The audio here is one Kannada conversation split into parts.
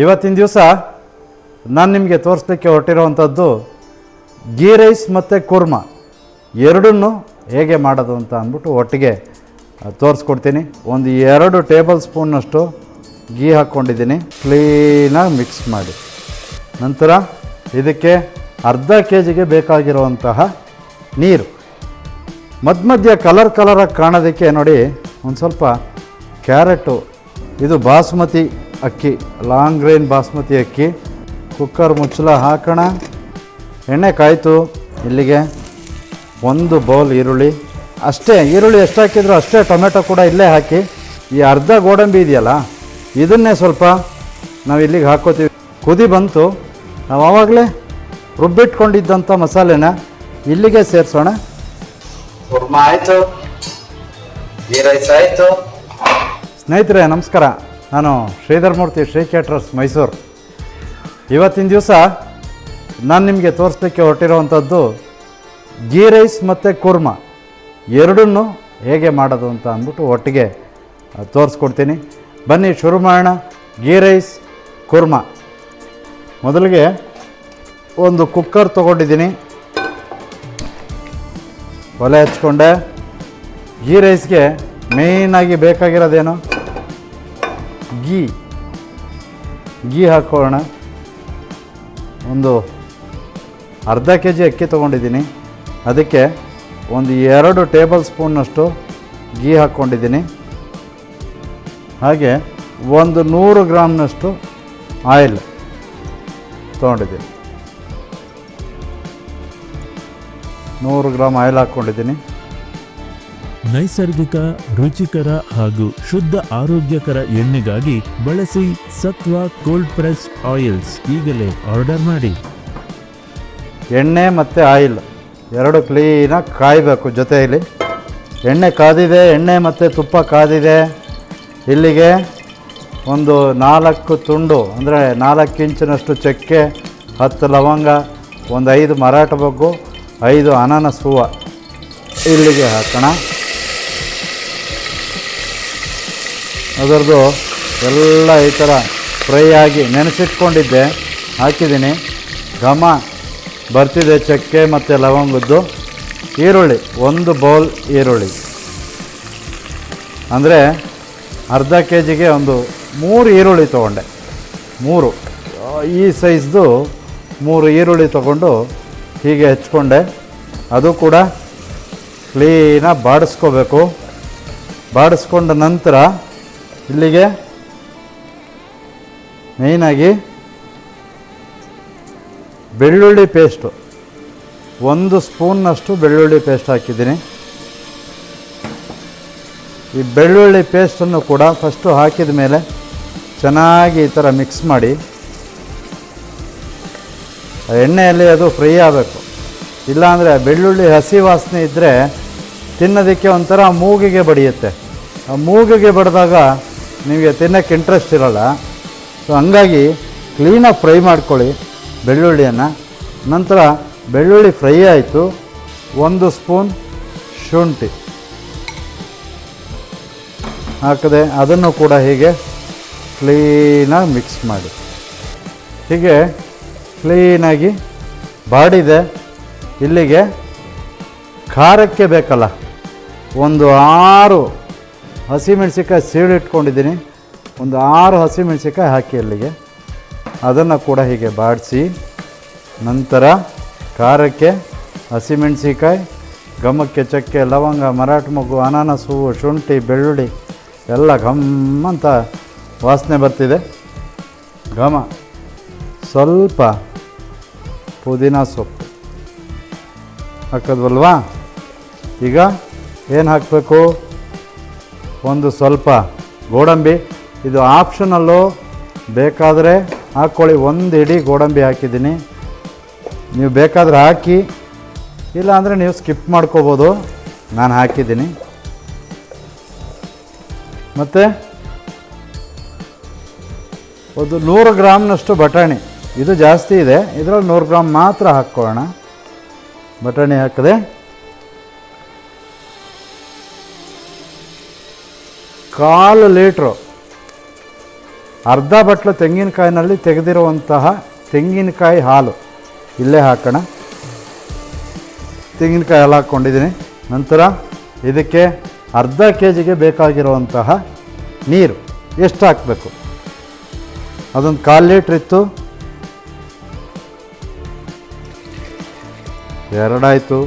ಇವತ್ತಿನ ದಿವಸ ನಾನು ನಿಮಗೆ ತೋರಿಸ್ಲಿಕ್ಕೆ ಹೊರಟಿರೋವಂಥದ್ದು ಗೀ ರೈಸ್ ಮತ್ತು ಕುರ್ಮ. ಎರಡನ್ನು ಹೇಗೆ ಮಾಡೋದು ಅಂತ ಅಂದ್ಬಿಟ್ಟು ಒಟ್ಟಿಗೆ ತೋರಿಸ್ಕೊಡ್ತೀನಿ. ಒಂದು ಎರಡು ಟೇಬಲ್ ಸ್ಪೂನ್ನಷ್ಟು ಗೀ ಹಾಕ್ಕೊಂಡಿದ್ದೀನಿ. ಕ್ಲೀನಾಗಿ ಮಿಕ್ಸ್ ಮಾಡಿ. ನಂತರ ಇದಕ್ಕೆ ಅರ್ಧ ಕೆ ಜಿಗೆ ಬೇಕಾಗಿರುವಂತಹ ನೀರು. ಮಧ್ಯ ಮಧ್ಯ ಕಲರ್ ಕಲರಾಗಿ ಕಾಣೋದಕ್ಕೆ ನೋಡಿ, ಒಂದು ಸ್ವಲ್ಪ ಕ್ಯಾರೆಟು, ಇದು ಬಾಸ್ಮತಿ ಅಕ್ಕಿ ಲಾಂಗ್ ಗ್ರೈನ್ ಬಾಸ್ಮತಿ ಅಕ್ಕಿ. ಕುಕ್ಕರ್ ಮುಚ್ಚಲ ಹಾಕೋಣ. ಎಣ್ಣೆ ಕಾಯಿತು ಇಲ್ಲಿಗೆ ಒಂದು ಬೌಲ್ ಈರುಳ್ಳಿ. ಅಷ್ಟೇ ಈರುಳ್ಳಿ ಎಷ್ಟು ಹಾಕಿದ್ರು ಅಷ್ಟೇ ಟೊಮೆಟೊ ಕೂಡ ಇಲ್ಲೇ ಹಾಕಿ. ಈ ಅರ್ಧ ಗೋಡಂಬಿ ಇದೆಯಲ್ಲ ಇದನ್ನೇ ಸ್ವಲ್ಪ ನಾವು ಇಲ್ಲಿಗೆ ಹಾಕೋತೀವಿ. ಕುದಿ ಬಂತು ನಾವು ಆವಾಗಲೇ ರುಬ್ಬಿಟ್ಕೊಂಡಿದ್ದಂಥ ಮಸಾಲೆನ ಇಲ್ಲಿಗೆ ಸೇರಿಸೋಣ. ಕುರ್ಮ ಆಯಿತು ಈ ರೈಸ್ ಆಯ್ತು. ಸ್ನೇಹಿತರೆ ನಮಸ್ಕಾರ. ನಾನು ಶ್ರೀಧರ್ಮೂರ್ತಿ ಶ್ರೀ ಕ್ಯಾಟ್ರಸ್, ಮೈಸೂರು. ಇವತ್ತಿನ ದಿವಸ ನಾನು ನಿಮಗೆ ತೋರಿಸ್ಲಿಕ್ಕೆ ಹೊರಟಿರುವಂಥದ್ದು ಗೀ ರೈಸ್ ಮತ್ತು ಕುರ್ಮ. ಎರಡನ್ನೂ ಹೇಗೆ ಮಾಡೋದು ಅಂತ ಅಂದ್ಬಿಟ್ಟು ಒಟ್ಟಿಗೆ ತೋರಿಸ್ಕೊಡ್ತೀನಿ. ಬನ್ನಿ, ಶುರು ಮಾಡೋಣ. ಗೀ ರೈಸ್, ಕುರ್ಮ. ಮೊದಲಿಗೆ ಒಂದು ಕುಕ್ಕರ್ ತೊಗೊಂಡಿದ್ದೀನಿ. ಒಲೆ ಹಚ್ಕೊಂಡೆ. ಗೀ ರೈಸ್ಗೆ ಮೇಯ್ನಾಗಿ ಬೇಕಾಗಿರೋದೇನು? ಗೀ ಗೀ ಹಾಕೋಣ. ಒಂದು ಅರ್ಧ ಕೆ ಜಿ ಅಕ್ಕಿ ತೊಗೊಂಡಿದ್ದೀನಿ. ಅದಕ್ಕೆ ಒಂದು ಎರಡು ಟೇಬಲ್ ಸ್ಪೂನ್ನಷ್ಟು ಗೀ ಹಾಕ್ಕೊಂಡಿದ್ದೀನಿ ಹಾಗೆ ಒಂದು ನೂರು ಗ್ರಾಮ್ನಷ್ಟು ಆಯಿಲ್ ತೊಗೊಂಡಿದ್ದೀನಿ. ನೂರು ಗ್ರಾಮ್ ಆಯಿಲ್ ಹಾಕ್ಕೊಂಡಿದ್ದೀನಿ ನೈಸರ್ಗಿಕ, ರುಚಿಕರ ಹಾಗೂ ಶುದ್ಧ ಆರೋಗ್ಯಕರ ಎಣ್ಣೆಗಾಗಿ ಬಳಸಿ ಸತ್ವ ಕೋಲ್ಡ್ ಪ್ರೆಸ್ ಆಯಿಲ್ಸ್ ಈಗಲೇ ಆರ್ಡರ್ ಮಾಡಿ. ಎಣ್ಣೆ ಮತ್ತು ಆಯಿಲ್ ಎರಡು ಕ್ಲೀನಾಗಿ ಕಾಯಬೇಕು ಜೊತೆಯಲ್ಲಿ. ಎಣ್ಣೆ ಕಾದಿದೆ, ಎಣ್ಣೆ ಮತ್ತು ತುಪ್ಪ ಕಾದಿದೆ. ಇಲ್ಲಿಗೆ ಒಂದು ನಾಲ್ಕು ತುಂಡು, ಅಂದರೆ ನಾಲ್ಕು ಇಂಚಿನಷ್ಟು ಚಕ್ಕೆ, ಹತ್ತು ಲವಂಗ, ಒಂದು ಐದು ಮರಾಠ ಬಗ್ಗು, ಐದು ಅನಾನಸ್ ಹೂವು ಇಲ್ಲಿಗೆ ಹಾಕೋಣ. ಅದರದ್ದು ಎಲ್ಲ ಈ ಥರ ಫ್ರೈ ಆಗಿ ನೆನೆಸಿಟ್ಕೊಂಡಿದ್ದೆ. ಹಾಕಿದ್ದೀನಿ. ಘಮ ಬರ್ತಿದೆ ಚಕ್ಕೆ ಮತ್ತು ಲವಂಗದ್ದು. ಈರುಳ್ಳಿ, ಒಂದು ಬೌಲ್ ಈರುಳ್ಳಿ. ಅಂದರೆ ಅರ್ಧ ಕೆ ಜಿಗೆ ಒಂದು ಮೂರು ಈರುಳ್ಳಿ ತೊಗೊಂಡೆ. ಮೂರು. ಈ ಸೈಜ್ದು ಮೂರು ಈರುಳ್ಳಿ ತೊಗೊಂಡು ಹೀಗೆ ಹೆಚ್ಕೊಂಡೆ. ಅದು ಕೂಡ ಕ್ಲೀನಾಗಿ ಬಾಡಿಸ್ಕೋಬೇಕು. ಬಾಡಿಸ್ಕೊಂಡ ನಂತರ ಇಲ್ಲಿಗೆ ಮೇಯ್ನಾಗಿ ಬೆಳ್ಳುಳ್ಳಿ ಪೇಸ್ಟು. ಒಂದು ಸ್ಪೂನ್ನಷ್ಟು ಬೆಳ್ಳುಳ್ಳಿ ಪೇಸ್ಟ್ ಹಾಕಿದ್ದೀನಿ. ಈ ಬೆಳ್ಳುಳ್ಳಿ ಪೇಸ್ಟನ್ನು ಕೂಡ ಫಸ್ಟು ಹಾಕಿದ ಮೇಲೆ ಚೆನ್ನಾಗಿ ಈ ಥರ ಮಿಕ್ಸ್ ಮಾಡಿ ಎಣ್ಣೆಯಲ್ಲಿ ಅದು ಫ್ರೈ ಆಗಬೇಕು. ಇಲ್ಲಾಂದರೆ ಬೆಳ್ಳುಳ್ಳಿ ಹಸಿ ವಾಸನೆ ಇದ್ದರೆ ತಿನ್ನೋದಕ್ಕೆ ಒಂಥರ ಮೂಗಿಗೆ ಬಡಿಯುತ್ತೆ. ಆ ಮೂಗಿಗೆ ಬಡಿದಾಗ ನಿಮಗೆ ತಿನ್ನೋಕ್ಕೆ ಇಂಟ್ರೆಸ್ಟ್ ಇರೋಲ್ಲ. ಸೊ ಹಂಗಾಗಿ ಕ್ಲೀನಾಗಿ ಫ್ರೈ ಮಾಡ್ಕೊಳ್ಳಿ ಬೆಳ್ಳುಳ್ಳಿಯನ್ನು. ನಂತರ ಬೆಳ್ಳುಳ್ಳಿ ಫ್ರೈ ಆಯಿತು. ಒಂದು ಸ್ಪೂನ್ ಶುಂಠಿ. ಹಾಕದೆ ಅದನ್ನು ಕೂಡ ಹೀಗೆ ಕ್ಲೀನಾಗಿ ಮಿಕ್ಸ್ ಮಾಡಿ. ಹೀಗೆ ಕ್ಲೀನಾಗಿ ಬಾಡಿದೆ. ಇಲ್ಲಿಗೆ ಖಾರಕ್ಕೆ ಬೇಕಲ್ಲ. ಒಂದು ಆರು ಹಸಿಮೆಣಸಿಕಾಯಿ ಸೀಳಿಟ್ಕೊಂಡಿದ್ದೀನಿ ಒಂದು ಆರು ಹಸಿಮೆಣಸಿಕಾಯಿ ಹಾಕಿ ಅಲ್ಲಿಗೆ. ಅದನ್ನು ಕೂಡ ಹೀಗೆ ಬಾಡಿಸಿ, ನಂತರ ಖಾರಕ್ಕೆ ಹಸಿಮೆಣಸಿಕಾಯಿ ಘಮಕ್ಕೆ ಚಕ್ಕೆ, ಲವಂಗ, ಮರಾಠ ಮಗು ಅನಾನಸ್ ಹೂವು, ಶುಂಠಿ, ಬೆಳ್ಳುಳ್ಳಿ, ಎಲ್ಲ ಘಮ್ ಅಂತ ವಾಸನೆ ಬರ್ತಿದೆ. ಘಮ. ಸ್ವಲ್ಪ ಪುದೀನ ಸೊಪ್ಪು. ಹಾಕೋದ್ವಲ್ವಾ? ಈಗ ಏನು ಹಾಕಬೇಕು? ಒಂದು ಸ್ವಲ್ಪ ಗೋಡಂಬಿ. ಇದು ಆಪ್ಷನಲ್ಲು ಬೇಕಾದರೆ ಹಾಕ್ಕೊಳ್ಳಿ. ಒಂದು ಇಡಿ ಗೋಡಂಬಿ ಹಾಕಿದ್ದೀನಿ. ನೀವು ಬೇಕಾದರೆ ಹಾಕಿ ಇಲ್ಲ ಅಂದರೆ ನೀವು ಸ್ಕಿಪ್ ಮಾಡ್ಕೋಬೋದು. ನಾನು ಹಾಕಿದ್ದೀನಿ. ಮತ್ತು ಒಂದು ನೂರು ಗ್ರಾಮ್ನಷ್ಟು ಬಟಾಣಿ. ಇದು ಜಾಸ್ತಿ ಇದೆ. ಇದರಲ್ಲಿ ನೂರು ಗ್ರಾಮ್ ಮಾತ್ರ ಹಾಕ್ಕೊಳ್ಳೋಣ. ಬಟಾಣಿ ಹಾಕಿದೆ ಕಾಲು ಲೀಟ್ರು. ಅರ್ಧ ಬಟ್ಲು ತೆಂಗಿನಕಾಯಿನಲ್ಲಿ ತೆಗೆದಿರುವಂತಹ ತೆಂಗಿನಕಾಯಿ ಹಾಲು. ಇಲ್ಲೇ ಹಾಕೋಣ. ತೆಂಗಿನಕಾಯಿ ಹಾಲು ಹಾಕ್ಕೊಂಡಿದ್ದೀನಿ. ನಂತರ ಇದಕ್ಕೆ ಅರ್ಧ ಕೆ ಜಿಗೆ ಬೇಕಾಗಿರುವಂತಹ ನೀರು ಎಷ್ಟು ಹಾಕಬೇಕು? ಅದೊಂದು ಕಾಲು ಲೀಟ್ರ್ ಇತ್ತು. ಎರಡಾಯಿತು.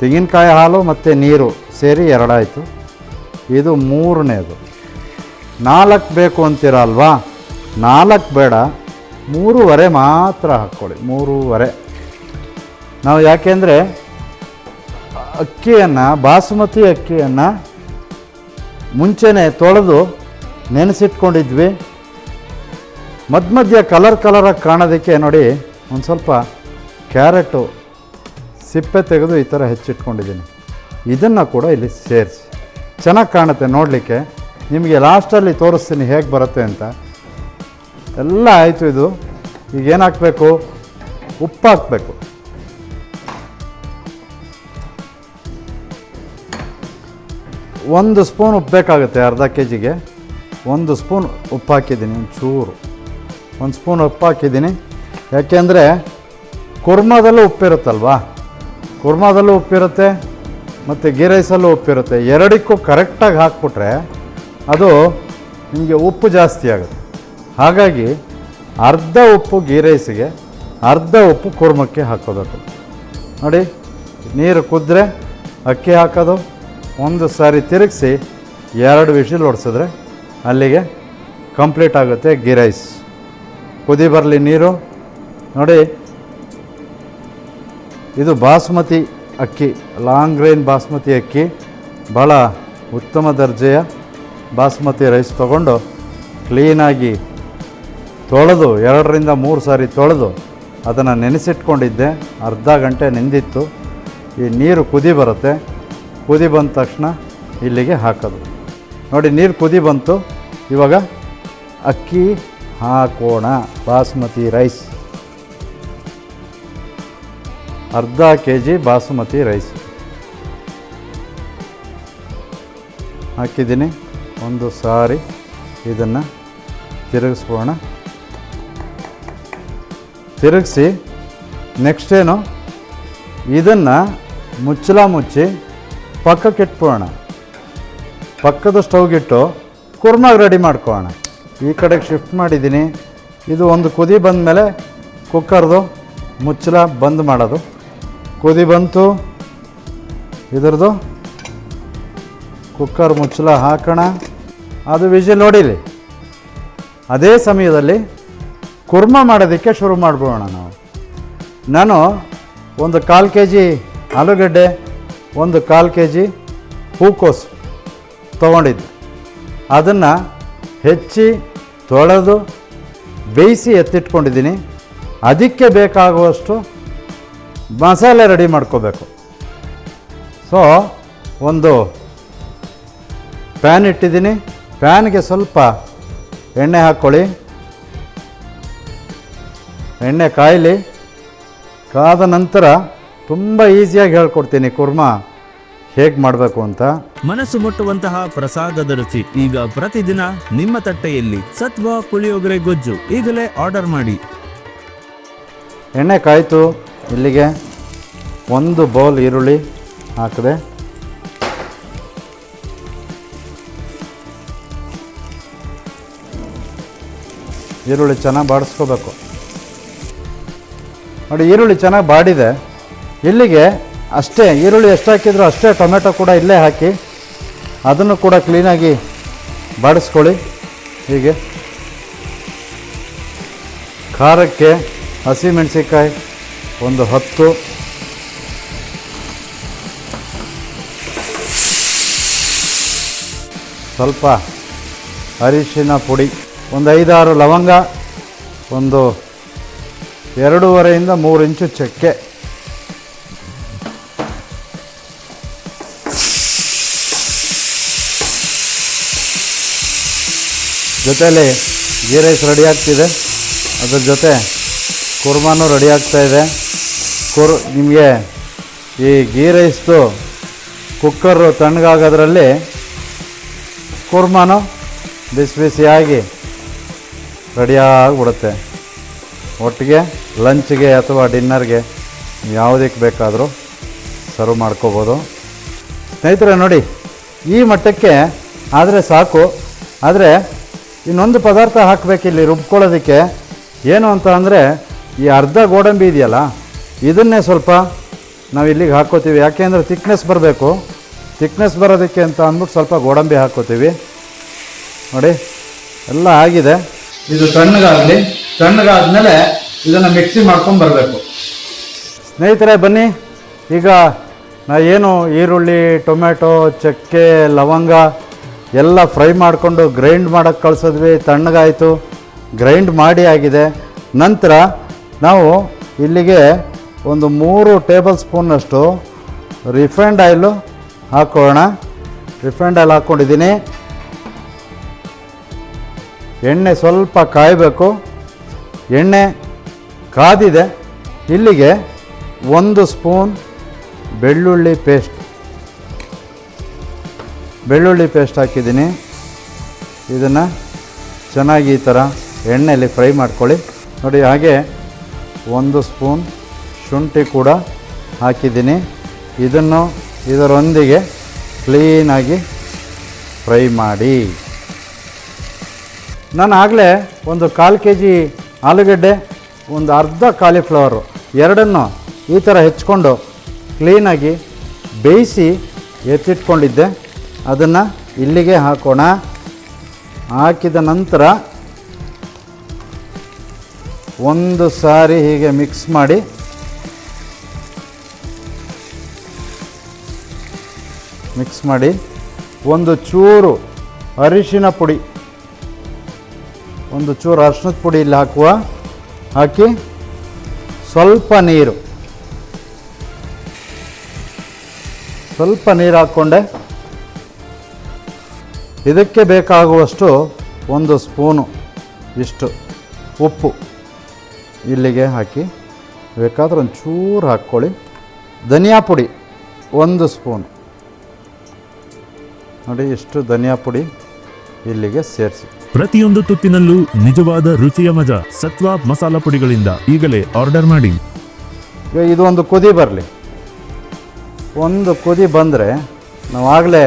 ತೆಂಗಿನಕಾಯಿ ಹಾಲು ಮತ್ತು ನೀರು ಸೇರಿ ಎರಡಾಯಿತು. ಇದು ಮೂರನೇದು. ನಾಲ್ಕು ಬೇಕು ಅಂತೀರಲ್ವಾ? ನಾಲ್ಕು ಬೇಡ. ಮೂರುವರೆ ಮಾತ್ರ ಹಾಕ್ಕೊಳ್ಳಿ. ಮೂರುವರೆ. ನಾವು ಯಾಕೆಂದರೆ ಅಕ್ಕಿಯನ್ನು, ಬಾಸುಮತಿ ಅಕ್ಕಿಯನ್ನು ಮುಂಚೆನೇ ತೊಳೆದು ನೆನೆಸಿಟ್ಕೊಂಡಿದ್ವಿ. ಮಧ್ಯ ಮಧ್ಯ ಕಲರ್ ಕಲರಾಗಿ ಕಾಣೋದಕ್ಕೆ ನೋಡಿ ಒಂದು ಸ್ವಲ್ಪ ಕ್ಯಾರೆಟು ಸಿಪ್ಪೆ ತೆಗೆದು ಈ ಥರ ಹೆಚ್ಚಿಟ್ಕೊಂಡಿದ್ದೀನಿ. ಇದನ್ನು ಕೂಡ ಇಲ್ಲಿ ಸೇರಿಸಿ. ಚೆನ್ನಾಗಿ ಕಾಣುತ್ತೆ ನೋಡಲಿಕ್ಕೆ. ನಿಮಗೆ ಲಾಸ್ಟಲ್ಲಿ ತೋರಿಸ್ತೀನಿ ಹೇಗೆ ಬರುತ್ತೆ ಅಂತ. ಎಲ್ಲ ಆಯಿತು ಇದು. ಈಗ ಏನು ಹಾಕಬೇಕು? ಉಪ್ಪು ಹಾಕಬೇಕು. ಒಂದು ಸ್ಪೂನ್ ಉಪ್ಪು ಬೇಕಾಗುತ್ತೆ ಅರ್ಧ ಕೆ ಜಿಗೆ ಒಂದು ಸ್ಪೂನ್ ಉಪ್ಪು ಹಾಕಿದ್ದೀನಿ, ಒಂಚೂರು. ಚೂರು ಒಂದು ಸ್ಪೂನ್ ಉಪ್ಪು ಹಾಕಿದ್ದೀನಿ. ಯಾಕೆಂದರೆ ಕುರ್ಮಾದಲ್ಲೂ ಉಪ್ಪಿರುತ್ತಲ್ವಾ? ಕುರ್ಮಾದಲ್ಲೂ ಉಪ್ಪಿರುತ್ತೆ. ಮತ್ತು ಗೀ ರೈಸಲ್ಲೂ ಉಪ್ಪಿರುತ್ತೆ. ಎರಡಕ್ಕೂ ಕರೆಕ್ಟಾಗಿ ಹಾಕ್ಬಿಟ್ರೆ ಅದು ನಿಮಗೆ ಉಪ್ಪು ಜಾಸ್ತಿ ಆಗುತ್ತೆ. ಹಾಗಾಗಿ ಅರ್ಧ ಉಪ್ಪು ಗೀ ರೈಸಿಗೆ ಅರ್ಧ ಉಪ್ಪು ಕುರ್ಮಕ್ಕೆ ಹಾಕೋದಕ್ಕೆ ನೋಡಿ, ನೀರು ಕುದ್ರೆ ಅಕ್ಕಿ ಹಾಕೋದು, ಒಂದು ಸಾರಿ ತಿರುಗಿಸಿ ಎರಡು ವಿಷಲ್ ಹೊಡ್ಸಿದ್ರೆ ಅಲ್ಲಿಗೆ ಕಂಪ್ಲೀಟ್ ಆಗುತ್ತೆ ಗೀ ರೈಸ್ ಕುದಿ ಬರಲಿ ನೀರು. ನೋಡಿ, ಇದು ಬಾಸುಮತಿ ಅಕ್ಕಿ ಲಾಂಗ್ ಗ್ರೈನ್ ಬಾಸ್ಮತಿ ಅಕ್ಕಿ ಭಾಳ ಉತ್ತಮ ದರ್ಜೆಯ ಬಾಸ್ಮತಿ ರೈಸ್ ತಗೊಂಡು ಕ್ಲೀನಾಗಿ ತೊಳೆದು, ಎರಡರಿಂದ ಮೂರು ಸಾರಿ ತೊಳೆದು ಅದನ್ನು ನೆನೆಸಿಟ್ಕೊಂಡಿದ್ದೆ. ಅರ್ಧ ಗಂಟೆ ನೆಂದಿತ್ತು. ಈ ನೀರು ಕುದಿ ಬರುತ್ತೆ. ಕುದಿ ಬಂದ ತಕ್ಷಣ ಇಲ್ಲಿಗೆ ಹಾಕೋದು. ನೋಡಿ, ನೀರು ಕುದಿ ಬಂತು. ಇವಾಗ ಅಕ್ಕಿ ಹಾಕೋಣ, ಬಾಸ್ಮತಿ ರೈಸ್ ಅರ್ಧ ಕೆ ಜಿ ಬಾಸುಮತಿ ರೈಸ್. ಹಾಕಿದ್ದೀನಿ. ಒಂದು ಸಾರಿ ಇದನ್ನು ತಿರುಗಿಸ್ಬೋಣ. ತಿರುಗಿಸಿ ನೆಕ್ಸ್ಟ್ ಏನು? ಇದನ್ನು ಮುಚ್ಚಲ ಮುಚ್ಚಿ ಪಕ್ಕಕ್ಕೆ ಇಟ್ಬಿಡೋಣ ಪಕ್ಕದ ಸ್ಟವ್ಗಿಟ್ಟು ಕುರ್ಮಾಗಿ ರೆಡಿ ಮಾಡ್ಕೋಣ ಈ ಕಡೆಗೆ ಶಿಫ್ಟ್ ಮಾಡಿದ್ದೀನಿ. ಇದು ಒಂದು ಕುದಿ ಬಂದ ಮೇಲೆ ಕುಕ್ಕರ್ದು ಮುಚ್ಚಲ ಬಂದ್ ಮಾಡೋದು. ಕುದಿ ಬಂತು. ಇದ್ರದ್ದು ಕುಕ್ಕರ್ ಮುಚ್ಚಲ ಹಾಕೋಣ. ಅದು ವಿಜಿಲ್ ನೋಡಿಲಿ. ಅದೇ ಸಮಯದಲ್ಲಿ ಕುರ್ಮ ಮಾಡೋದಕ್ಕೆ ಶುರು ಮಾಡ್ಬೋಣ ನಾವು. ನಾನು ಒಂದು ಕಾಲು ಕೆ ಜಿ ಆಲೂಗಡ್ಡೆ, ಒಂದು ಕಾಲು ಕೆ ಜಿ ಹೂಕೋಸು ತೊಗೊಂಡಿದ್ದೆ. ಅದನ್ನು ಹೆಚ್ಚಿ ತೊಳೆದು ಬೇಯಿಸಿ ಎತ್ತಿಟ್ಕೊಂಡಿದ್ದೀನಿ. ಅದಕ್ಕೆ ಬೇಕಾಗುವಷ್ಟು ಮಸಾಲೆ ರೆಡಿ ಮಾಡ್ಕೋಬೇಕು. ಸೊ ಒಂದು ಪ್ಯಾನ್ ಇಟ್ಟಿದ್ದೀನಿ. ಪ್ಯಾನ್ಗೆ ಸ್ವಲ್ಪ ಎಣ್ಣೆ ಹಾಕ್ಕೊಳ್ಳಿ ಎಣ್ಣೆ ಕಾಯಲಿ. ಕಾದ ನಂತರ ತುಂಬ ಈಸಿಯಾಗಿ ಹೇಳ್ಕೊಡ್ತೀನಿ. ಕುರ್ಮಾ ಹೇಗೆ ಮಾಡಬೇಕು ಅಂತ. ಮನಸ್ಸು ಮುಟ್ಟುವಂತಹ ಪ್ರಸಾದದ ರುಚಿ ಈಗ ಪ್ರತಿದಿನ ನಿಮ್ಮ ತಟ್ಟೆಯಲ್ಲಿ ಸತ್ವ ಪುಳಿಯೋಗರೆ ಗೊಜ್ಜು ಈಗಲೇ ಆರ್ಡರ್ ಮಾಡಿ. ಎಣ್ಣೆ ಕಾಯ್ತು. ಇಲ್ಲಿಗೆ ಒಂದು ಬೌಲ್ ಈರುಳ್ಳಿ ಹಾಕಿದೆ. ಈರುಳ್ಳಿ ಚೆನ್ನಾಗಿ ಬಾಡಿಸ್ಕೋಬೇಕು. ನೋಡಿ, ಈರುಳ್ಳಿ ಚೆನ್ನಾಗಿ ಬಾಡಿದೆ. ಇಲ್ಲಿಗೆ ಅಷ್ಟೇ, ಈರುಳ್ಳಿ ಎಷ್ಟು ಹಾಕಿದ್ರು ಅಷ್ಟೇ ಟೊಮೆಟೊ ಕೂಡ ಇಲ್ಲೇ ಹಾಕಿ ಅದನ್ನು ಕೂಡ ಕ್ಲೀನಾಗಿ ಬಾಡಿಸ್ಕೊಳ್ಳಿ. ಹೀಗೆ. ಖಾರಕ್ಕೆ ಹಸಿಮೆಣಸಿಕಾಯಿ ಒಂದು ಹತ್ತು. ಸ್ವಲ್ಪ ಅರಿಶಿನ ಪುಡಿ, ಒಂದು ಐದಾರು ಲವಂಗ, ಒಂದು ಎರಡೂವರೆಯಿಂದ ಮೂರು ಇಂಚು ಚಕ್ಕೆ. ಜೊತೆಯಲ್ಲಿ ಗೀ ರೈಸ್ ರೆಡಿ ಆಗ್ತಿದೆ. ಅದ್ರ ಜೊತೆ ಕುರ್ಮಾನು ರೆಡಿ ಆಗ್ತಾ ಇದೆ. ಕುರ್ ನಿಮಗೆ ಈ ಗೀ ರೈಸ್ದು ಕುಕ್ಕರು ತಣ್ಣಗಾಗೋದ್ರಲ್ಲಿ ಕುರ್ಮಾನು ಬಿಸಿ ಬಿಸಿಯಾಗಿ ರೆಡಿಯಾಗಿಬಿಡುತ್ತೆ. ಒಟ್ಟಿಗೆ ಲಂಚ್ಗೆ ಅಥವಾ ಡಿನ್ನರ್ಗೆ ಯಾವುದಕ್ಕೆ ಬೇಕಾದರೂ ಸರ್ವ್ ಮಾಡ್ಕೋಬೋದು. ಸ್ನೇಹಿತರೆ ನೋಡಿ, ಈ ಮಟ್ಟಕ್ಕೆ ಆದರೆ ಸಾಕು. ಆದರೆ ಇನ್ನೊಂದು ಪದಾರ್ಥ ಹಾಕಬೇಕಿಲ್ಲಿ ರುಬ್ಕೊಳ್ಳೋದಕ್ಕೆ ಏನು ಅಂತ ಅಂದರೆ ಈ ಅರ್ಧ ಗೋಡಂಬಿ ಇದೆಯಲ್ಲ ಇದನ್ನೇ ಸ್ವಲ್ಪ ನಾವು ಇಲ್ಲಿಗೆ ಹಾಕ್ಕೋತೀವಿ ಯಾಕೆಂದರೆ ತಿಕ್ನೆಸ್ ಬರಬೇಕು. ತಿಕ್ನೆಸ್ ಬರೋದಕ್ಕೆ ಅಂತ ಅಂದ್ಬಿಟ್ಟು ಸ್ವಲ್ಪ ಗೋಡಂಬಿ ಹಾಕ್ಕೋತೀವಿ ನೋಡಿ, ಎಲ್ಲ ಆಗಿದೆ. ಇದು ತಣ್ಣಗಾಗಲಿ. ತಣ್ಣಗಾದ್ಮೇಲೆ ಇದನ್ನು ಮಿಕ್ಸಿ ಮಾಡ್ಕೊಂಡು ಬರಬೇಕು. ಸ್ನೇಹಿತರೆ, ಬನ್ನಿ. ಈಗ ನಾ ಏನು ಈರುಳ್ಳಿ ಟೊಮೆಟೊ ಚಕ್ಕೆ, ಲವಂಗ ಎಲ್ಲ ಫ್ರೈ ಮಾಡಿಕೊಂಡು ಗ್ರೈಂಡ್ ಮಾಡೋಕ್ಕೆ ಕಳಿಸಿದ್ವಿ. ತಣ್ಣಗಾಯಿತು. ಗ್ರೈಂಡ್ ಮಾಡಿ ಆಗಿದೆ. ನಂತರ ನಾವು ಇಲ್ಲಿಗೆ ಒಂದು ಮೂರು ಟೇಬಲ್ ಸ್ಪೂನಷ್ಟು ರಿಫೈಂಡ್ ಆಯಿಲು ಹಾಕೋಣ ರಿಫೈಂಡ್ ಆಯಿಲ್ ಹಾಕ್ಕೊಂಡಿದ್ದೀನಿ. ಎಣ್ಣೆ ಸ್ವಲ್ಪ ಕಾಯಬೇಕು. ಎಣ್ಣೆ ಕಾದಿದೆ. ಇಲ್ಲಿಗೆ ಒಂದು ಸ್ಪೂನ್ ಬೆಳ್ಳುಳ್ಳಿ ಪೇಸ್ಟ್. ಬೆಳ್ಳುಳ್ಳಿ ಪೇಸ್ಟ್ ಹಾಕಿದ್ದೀನಿ. ಇದನ್ನು ಚೆನ್ನಾಗಿ ಈ ಥರ ಎಣ್ಣೆಯಲ್ಲಿ ಫ್ರೈ ಮಾಡ್ಕೊಳ್ಳಿ. ನೋಡಿ, ಹಾಗೆ ಒಂದು ಸ್ಪೂನ್ ಶುಂಠಿ ಕೂಡ ಹಾಕಿದ್ದೀನಿ. ಇದನ್ನು ಇದರೊಂದಿಗೆ ಕ್ಲೀನಾಗಿ ಫ್ರೈ ಮಾಡಿ. ನಾನು ಆಗಲೇ ಒಂದು ಕಾಲು ಕೆ ಜಿ ಆಲೂಗಡ್ಡೆ, ಒಂದು ಅರ್ಧ ಕಾಲಿಫ್ಲವರು ಎರಡನ್ನು ಈ ಥರ ಹೆಚ್ಕೊಂಡು ಕ್ಲೀನಾಗಿ ಬೇಯಿಸಿ ಎತ್ತಿಟ್ಕೊಂಡಿದ್ದೆ. ಅದನ್ನು ಇಲ್ಲಿಗೆ ಹಾಕೋಣ. ಹಾಕಿದ ನಂತರ ಒಂದು ಸಾರಿ ಹೀಗೆ ಮಿಕ್ಸ್ ಮಾಡಿ ಮಿಕ್ಸ್ ಮಾಡಿ ಒಂದು ಚೂರು ಅರಿಶಿನ ಪುಡಿ, ಒಂದು ಚೂರು ಅರಿಶಿನದ ಪುಡಿ ಇಲ್ಲಿ ಹಾಕುವ, ಹಾಕಿ ಸ್ವಲ್ಪ ನೀರು. ಸ್ವಲ್ಪ ನೀರು ಹಾಕ್ಕೊಂಡೆ. ಇದಕ್ಕೆ ಬೇಕಾಗುವಷ್ಟು ಒಂದು ಸ್ಪೂನು ಇಷ್ಟು ಉಪ್ಪು ಇಲ್ಲಿಗೆ ಹಾಕಿ. ಬೇಕಾದ್ರೆ ಒಂದು ಚೂರು ಹಾಕ್ಕೊಳ್ಳಿ. ಧನಿಯಾ ಪುಡಿ ಒಂದು ಸ್ಪೂನ್. ನೋಡಿ ಇಷ್ಟು ಧನಿಯಾ ಪುಡಿ ಇಲ್ಲಿಗೆ ಸೇರಿಸಿ. ಪ್ರತಿಯೊಂದು ತುತ್ತಿನಲ್ಲೂ ನಿಜವಾದ ರುಚಿಯ ಮಜಾ ಸತ್ವ ಮಸಾಲ ಪುಡಿಗಳಿಂದ ಈಗಲೇ ಆರ್ಡರ್ ಮಾಡಿ. ಈಗ ಇದು ಒಂದು ಕುದಿ ಬರಲಿ. ಒಂದು ಕುದಿ ಬಂದರೆ ನಾವು ಆಗಲೇ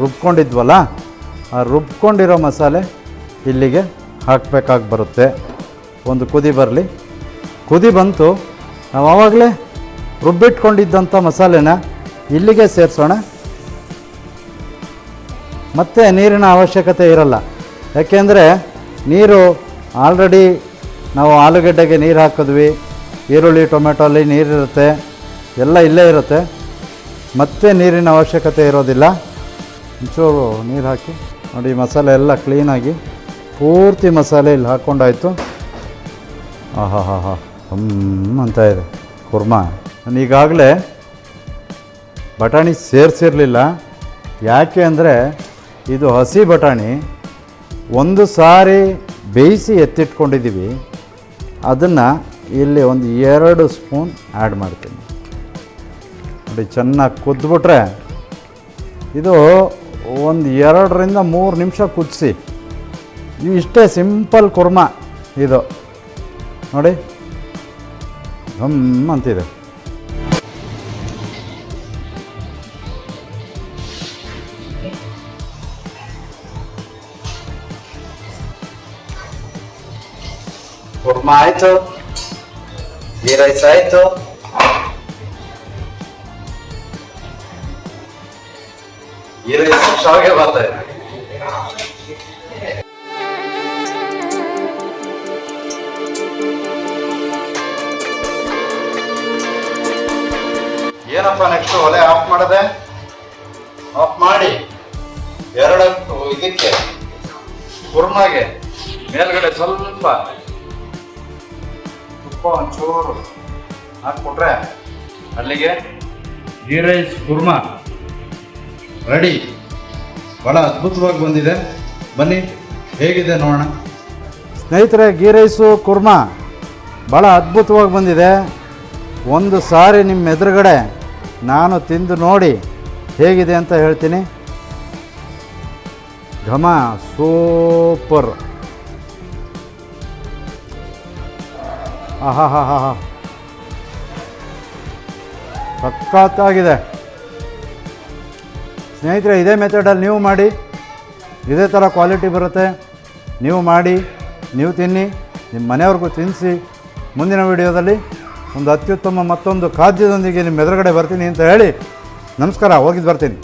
ರುಬ್ಕೊಂಡಿದ್ವಲ್ಲ ಆ ರುಬ್ಕೊಂಡಿರೋ ಮಸಾಲೆ ಇಲ್ಲಿಗೆ ಹಾಕಬೇಕಾಗಿ ಬರುತ್ತೆ. ಒಂದು ಕುದಿ ಬರಲಿ. ಕುದಿ ಬಂತು ನಾವು ಆವಾಗಲೇ ರುಬ್ಬಿಟ್ಕೊಂಡಿದ್ದಂಥ ಮಸಾಲೆನ ಇಲ್ಲಿಗೆ ಸೇರಿಸೋಣ. ಮತ್ತೆ ನೀರಿನ ಅವಶ್ಯಕತೆ ಇರಲ್ಲ. ಯಾಕೆಂದರೆ ನೀರು ಆಲ್ರೆಡಿ ನಾವು ಆಲೂಗಡ್ಡೆಗೆ ನೀರು ಹಾಕಿದ್ವಿ. ಈರುಳ್ಳಿ ಟೊಮೆಟೊಲ್ಲಿ ನೀರಿರುತ್ತೆ ಎಲ್ಲ ಇಲ್ಲೇ ಇರುತ್ತೆ. ಮತ್ತೆ ನೀರಿನ ಅವಶ್ಯಕತೆ ಇರೋದಿಲ್ಲ. ಒಂಚೂರು ನೀರು ಹಾಕಿ, ನೋಡಿ ಮಸಾಲೆ ಎಲ್ಲ ಕ್ಲೀನಾಗಿ ಪೂರ್ತಿ ಮಸಾಲೆ ಇಲ್ಲಿ ಹಾಕ್ಕೊಂಡಾಯ್ತು ಆಹಾ ಹಾ ಅಂತ ಇದೆ. ಕುರ್ಮಾ. ನಾನು ಈಗಾಗಲೇ ಬಟಾಣಿ ಸೇರಿಸಿರಲಿಲ್ಲ. ಯಾಕೆ ಅಂದರೆ ಇದು ಹಸಿ ಬಟಾಣಿ. ಒಂದು ಸಾರಿ ಬೇಯಿಸಿ ಎತ್ತಿಟ್ಕೊಂಡಿದ್ದೀವಿ. ಅದನ್ನು ಇಲ್ಲಿ ಒಂದು ಎರಡು ಸ್ಪೂನ್ ಆ್ಯಡ್ ಮಾಡ್ತೀನಿ. ನೋಡಿ, ಚೆನ್ನಾಗಿ ಕುದ್ಬಿಟ್ರೆ ಇದು ಒಂದು ಎರಡರಿಂದ ಮೂರು ನಿಮಿಷ ಕುದಿಸಿ. ಇಷ್ಟೇ ಸಿಂಪಲ್ ಕುರ್ಮ ಇದು. ನೋಡಿ ಹಮ್ ಅಂತಿದೆ. ಕುರ್ಮಾ ಆಯ್ತು ಗೀ ರೈಸ್ ಆಯ್ತು ಗೀ ರೈಸ್ ಶಾವಿಗೆ ಬರ್ತಾ ಏನಪ್ಪ ನೆಕ್ಸ್ಟ್ ಒಲೆ ಆಫ್ ಮಾಡದೆ? ಆಫ್ ಮಾಡಿ. ಎರಡಕ್ಕೂ ಇದಕ್ಕೆ. ಕುರ್ಮಾಗೆ. ಮೇಲ್ಗಡೆ ಸ್ವಲ್ಪ ಒಂಚೂರು ಹಾಕ್ಕೊಟ್ರೆ ಅಲ್ಲಿಗೆ ಗೀ ರೈಸ್ ಕುರ್ಮಾ. ರೆಡಿ. ಭಾಳ ಅದ್ಭುತವಾಗಿ ಬಂದಿದೆ. ಬನ್ನಿ, ಹೇಗಿದೆ ನೋಡೋಣ. ಸ್ನೇಹಿತರೆ ಗೀ ರೈಸು ಕುರ್ಮಾ ಭಾಳ ಅದ್ಭುತವಾಗಿ ಬಂದಿದೆ. ಒಂದು ಸಾರಿ ನಿಮ್ಮ ಎದುರುಗಡೆ ನಾನು ತಿಂದು ನೋಡಿ ಹೇಗಿದೆ ಅಂತ ಹೇಳ್ತೀನಿ. ಘಮ, ಸೂಪರ್. ಆಹಾ ಹಾ ಹಾ ಹಾ ಸಖತ್ತಾಗಿದೆ. ಸ್ನೇಹಿತರೆ, ಇದೇ ಮೆಥಡಲ್ಲಿ ನೀವು ಮಾಡಿ, ಇದೇ ಥರ ಕ್ವಾಲಿಟಿ ಬರುತ್ತೆ. ನೀವು ಮಾಡಿ, ನೀವು ತಿನ್ನಿ, ನಿಮ್ಮ ಮನೆಯವ್ರಿಗೂ ತಿನ್ನಿಸಿ. ಮುಂದಿನ ವಿಡಿಯೋದಲ್ಲಿ ಒಂದು ಅತ್ಯುತ್ತಮ ಮತ್ತೊಂದು ಖಾದ್ಯದೊಂದಿಗೆ ನಿಮ್ಮ ಎದುರುಗಡೆ ಬರ್ತೀನಿ ಅಂತ ಹೇಳಿ ನಮಸ್ಕಾರ, ಹೋಗಿದ್ದು ಬರ್ತೀನಿ.